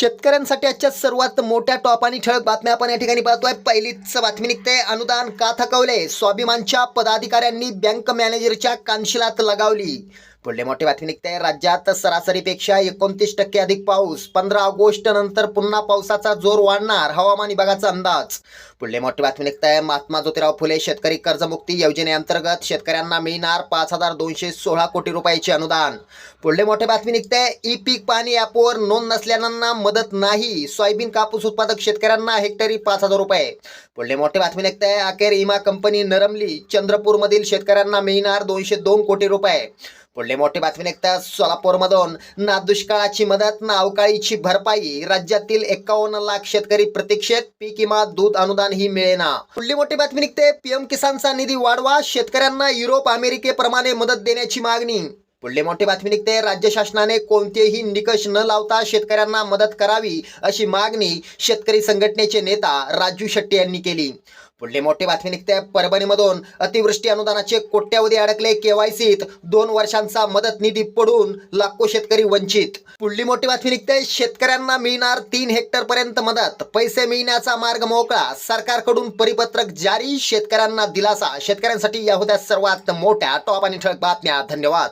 शेतकऱ्यांसाठी आजच्या सर्वात मोठ्या टॉप आणि ठळक बातम्या आपण या ठिकाणी पाहतोय. पहिलीच बातमी निघते. अनुदान का थकवले? स्वाभिमानच्या पदाधिकाऱ्यांनी बँक मॅनेजरच्या कानशिलात लगावली. पुढले मोठी बातमी निघते. राज्यात सरासरीपेक्षा एकोणतीस टक्के अधिक पाऊस. पंधरा ऑगस्ट नंतर पुन्हा पावसाचा जोर वाढणार. हवामान विभागाचा अंदाज. पुढले मोठी बातमी निघते. महात्मा ज्योतिराव फुले शेतकरी कर्जमुक्ती योजनेअंतर्गत शेतकऱ्यांना मिळणार पाच हजार दोनशे सोळा कोटी रुपयाचे अनुदान. पुढले मोठे बातमी निघते. ई पीक पाणी ॲपवर नोंद नसलेल्यांना मदत नाही. सोयाबीन कापूस उत्पादक शेतकऱ्यांना हेक्टरी पाच हजार रुपये. पुढले मोठे बातमी निघते. अखेर इमा कंपनी नरमली. चंद्रपूरमधील शेतकऱ्यांना मिळणार दोनशे दोन कोटी रुपये. पुढले मोठी बातमी निघतात सोलापूरमधून. ना दुष्काळाची मदत ना अवकाळीची भरपाई राज्यातील एकावन्न लाख शेतकरी प्रतीक्षेत पीक किंवा दूध अनुदान ही मिळेना. पुढली मोठी बातमी निघते पीएम किसानचा निधी वाढवा शेतकऱ्यांना युरोप अमेरिकेप्रमाणे मदत देण्याची मागणी. पुढली मोठी बातमी निघते राज्य शासनाने कोणतेही निकष न लावता शेतकऱ्यांना मदत करावी अशी मागणी शेतकरी संघटनेचे नेता राजू शेट्टी यांनी केली. पुढली मोठी बातमी निघते परभणीमधून. अतिवृष्टी अनुदानाचे कोट्यावधी अडकले केवायसीत. दोन वर्षांचा मदत निधी पडून लाखो शेतकरी वंचित. पुढली मोठी बातमी निघते शेतकऱ्यांना मिळणार तीन हेक्टर पर्यंत मदत. पैसे मिळण्याचा मार्ग मोकळा. सरकारकडून परिपत्रक जारी शेतकऱ्यांना दिलासा. शेतकऱ्यांसाठी या होत्या सर्वात मोठ्या टॉप आणि ठळक बातम्या. धन्यवाद.